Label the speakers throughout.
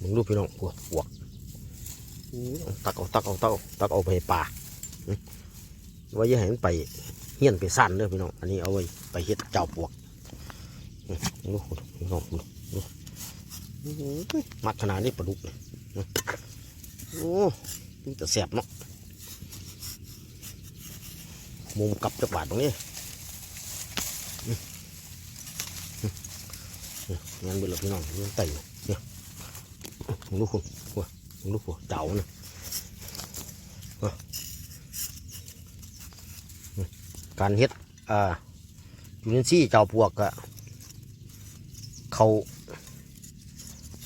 Speaker 1: มึงรูปพี่น้องปวดปวกอื้อตักเอาตักเอาตักเอาตักเอาไปให้ป่าอื้อไว้อยังให้มันไปเฮี้ยนไปสั้นเด้อพี่น้อง อันนี้เอาไว้ไปเฮ็ดเจ้าปวกอื้อมึงดูพี่น้องมึงดูอื้อมักขนาดนี้ปลาดุกเนี่ยอื้อโอ้มันจะแสบเนาะ มุมกลับจักบาทตรงนี้งั้นเบิดแล้วพี่น้องเรื่องไต่เนี่ย มึงดูคุณว้ามึงดูคุณเจ้านี่ยว้าการเฮ็ดอ่ายูนิซี่เจ้าปวกอะเขา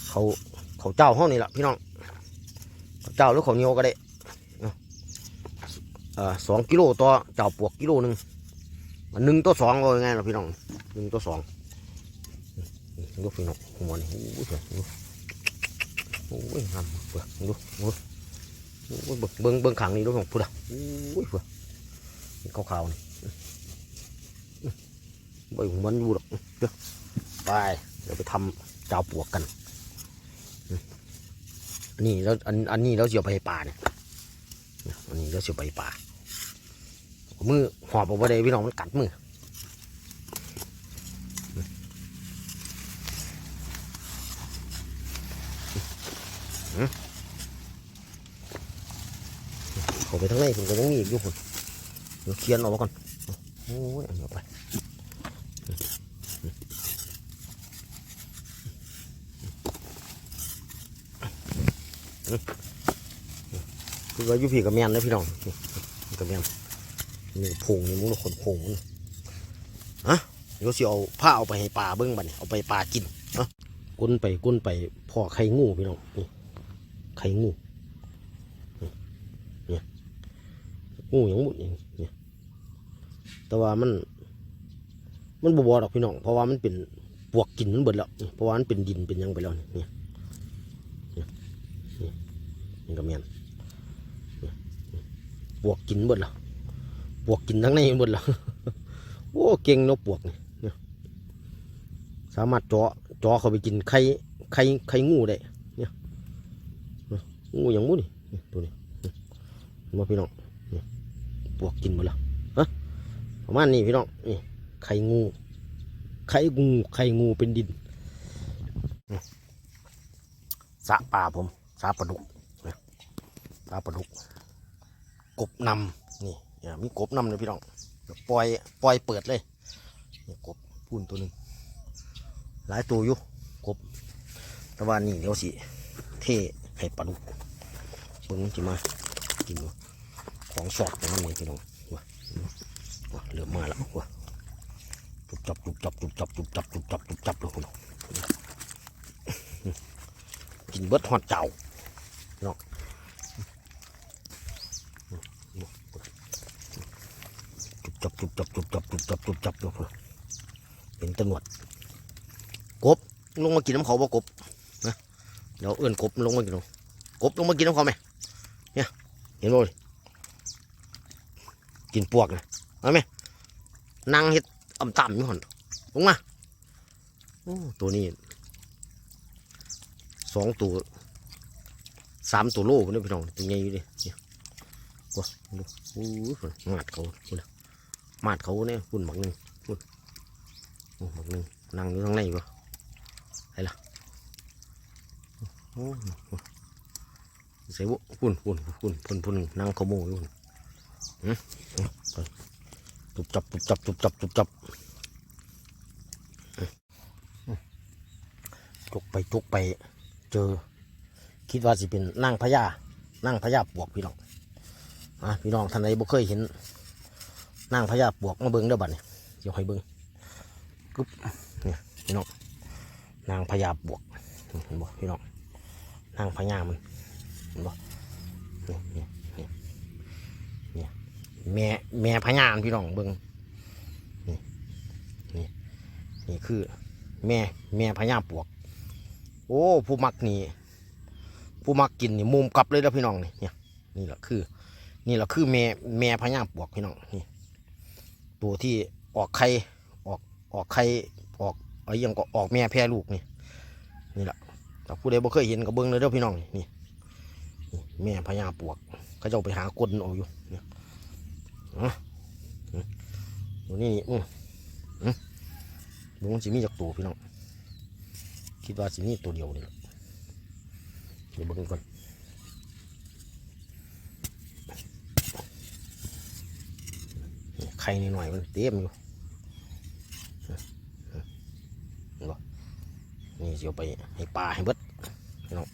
Speaker 1: เขาเขาเจ้าห้องนี่แหละพี่น้องเจ้าหรือเขาเนียวก็ได้อ่าสองกิโลต่อเจ้าปวกกิโลหนึ่งมันหนึ่งต่อสองว่าไงล่ะพี่น้องหนึ่งต่อสองดูพี่น้องหัวนี่โอ้ยเถอะดู โอ้ยงามเบื่อดูดูโอ้ยเบิ่งเบิ่งเบิ่งขังนี่ดูของพูดอะโอ้ยเบื่อนี่ขาวๆนี่ใบหัวมันอยู่หรอกเดี๋ยวไปเดี๋ยวไปทำเจ้าปวกกันอันนี้แล้วอันอันนี้เราเสียไปป่าเนี่ยอันนี้เราเสียไปป่ามือหอบออกมาได้พี่น้องมันกัดมือ เขาไปทางไหนผมก็ยังมีอีกอยู่คนเดี๋ยวเคลียนออกมาก่อนโอ้ยเอาไปคือว่าอยู่พี่กับแมนนะพี่น้องกับแมนนี่ผงนี่มึงดูคนผงนี่ฮะเดี๋ยวสิเอาผ้าเอาไปให้ปลาเบิ้งบันี่เอาไปปลากินเนาะก้นไปก้นไปพ่อไข่งูพี่น้องนี่ไข่งู งูอย่างมุดอย่างเนี่ย แต่ว่ามัน มันบวบดอกพี่น้อง เพราะว่ามันเป็นปวกกินมันเบิดแล้ว เพราะว่ามันเป็นดินเป็นยังไปแล้วเนี่ยเนี่ยเนี่ยก็แมนเนี่ยปวกกินเบิดแล้วปวกกินทั้งในเบิดแล้วโอ้เก่งเนาะปวกเนี่ยสามารถเจาะเจาะเข้าไปกินไข่ไข่ไข่งูได้เนี่ยงูอย่างมุดนี่นี่ตัวนี้เนี่ยเห็นบ่พี่น้อง วกกินหมดแล้วฮะประมาณนี้พี่น้องนี่ไข่งู ไข่งูไข่งูเป็นดินสะป่าผมสะปลาดุกสะปลาดุก กบนำนี่เนี่ยมีกบนำเลยพี่น้องปล่อยปล่อยเปิดเลยนี่กบพูนตัวหนึ่งหลายตัวอยู่กบแต่ว่านี่เดี๋ยวสิเทให้ปลาดุกเบิ่งจิมากินดู องสอดของมันนี่พี่น้องว้าว้าเริ่มมาแล้วว้าจุบจับจุบจับจุบจับจุบจับจุบจับจุบจับเลยพี่น้องกินเบิดหอดเจ้าน้องจุบจับจุบจับจุบจับจุบจับจุบจับเลยเป็นตำรวจกบลงมากินน้ำเขาบ่กบนะเดี๋ยวเอื้อนกบลงมากินดูกบลงมากินน้ำเขาไหมเนี่ยเห็นบ่เลย กินปวกนะเอาไหมนั่งเฮ็ดอ่ำต่ำอยู่หันลงมาโอ้ตัวนี้สองตัวสามตัวโลกนี่พี่น้องตัวใหญ่อยู่ดิเนี่ยว้าดูโอ้ยพุ่นมาดเขาพุ่นน่ะมาดเขาเนี่ยพุ่นหมักหนึ่งพุ่นโอ้หมักหนึ่งนั่งอยู่ข้างในปะไหนล่ะโอ้ใส่บุพุ่นพุ่นพุ่นพุ่นพุ่นนั่งขโมยอยู่ พุ่นจุบจับจุบจับจุบจับจุบจับจกไปจุกไป เจอ คิดว่าสิเป็นนั่งพญานั่งพญาปวกพี่น้องอะพี่น้องท่านใดบ่เคยเห็นนั่งพญาปวกมาเบิ้งเด้อบัดนี่เดี๋ยวให้เบิ้งกึ๊บเนี่ยพี่น้องนางพญาปวกเห็นบ่พี่น้องนางพญามันเห็นบ่นี่นี่นี่ แม่แม่พญานพี่น้องเบิงนี่นี่นี่คือ แม่แม่พญาปวก โอ้ ผู้มักนี่ผู้มักกินนี่มุมกลับเลยแล้วพี่น้องนี่เนี่ยนี่แหละคือ นี่แหละคือแม่แม่พญาปวกพี่น้องนี่ตัวที่ออกไข่ออกออกไข่ออกอะไรอยังก็ออกแม่แพร่ลูกนี่นี่แหละแต่ผู้ใดบ่เคยเห็นก็เบิ่งเลยเด้อพี่น้องนี่นี่แม่พญาปวกเขาจ้าไปหากลนเอาอยู่เนี่ย ตัวนี้นี่อืมอืมดูมันสิมีจากตัวพี่น้อง คิดว่าสิมีตัวเดียวนี่เดี๋ยวเบิ่งก่อนไข่นิดหน่อยมันเต็มอยู่นี่สิเอาไปให้ปลาให้เบิดพี่น้อง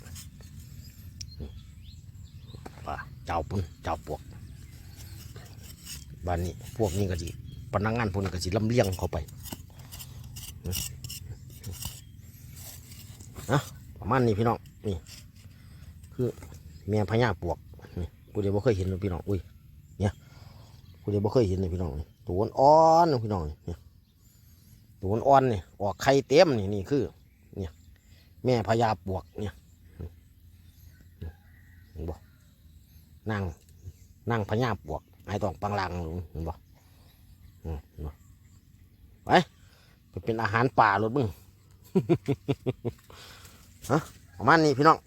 Speaker 1: นี่ปลาเจ้าปุ่นเจ้าปวก บ้านนี้พวกนี้ก็สิพนักงานพวกนี้ก็สิลำเลียงเข้าไปนะประมาณนี้พี่น้องนี่คือแม่พญาปวกนี่กูเดี๋ยวบ่เคยเห็นเลยพี่น้องอุ้ยเนี่ยกูเดี๋ยวบ่เคยเห็นเลยพี่น้องตัวอ่อนๆนะพี่น้องเนี่ยตัวอ่อนๆนี่ยออกไข่เต็มนี่นี่คือเนี่ยแม่พญาปวกเนี่ยนบ่นั่งนั่งพญาปวก ไอ้ตองปังลังเห็นบ่อืมเห็นบ่ไปไปเป็นอาหารป่ารถมึงฮะประมาณนี้พี่น้อง